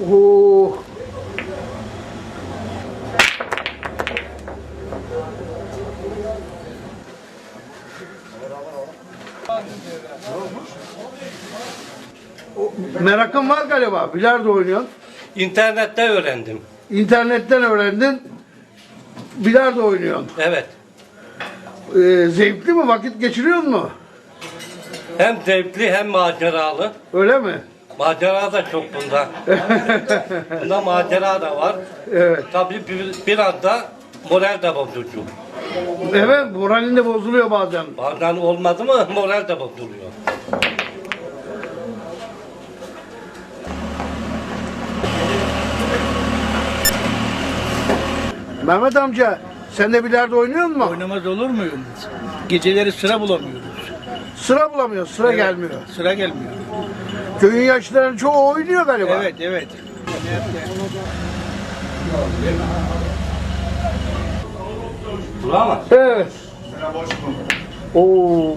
Oo. O, Merakın var galiba. Bilardo oynuyorsun. İnternette öğrendim. İnternetten öğrendin. Bilardo oynuyorsun. Evet. Ee, zevkli mi? Vakit geçiriyor mu? Hem zevkli hem maceralı. Öyle mi? Macera da çok bunda. Bunda macera da var. Evet. Tabii bir, biraz da moral de bozucu. Evet, moralin de bozuluyor bazen. Bazen olmadı mı moral de bozuluyor. Mehmet amca, sen de bilardo oynuyor musun? Oynamaz olur muyum? Geceleri sıra bulamıyoruz. Sıra bulamıyor, sıra gelmiyor. Sıra gelmiyor. Köyün yaşlıların çoğu oynuyor galiba. Evet, evet. Bulamaz. Evet. Oo.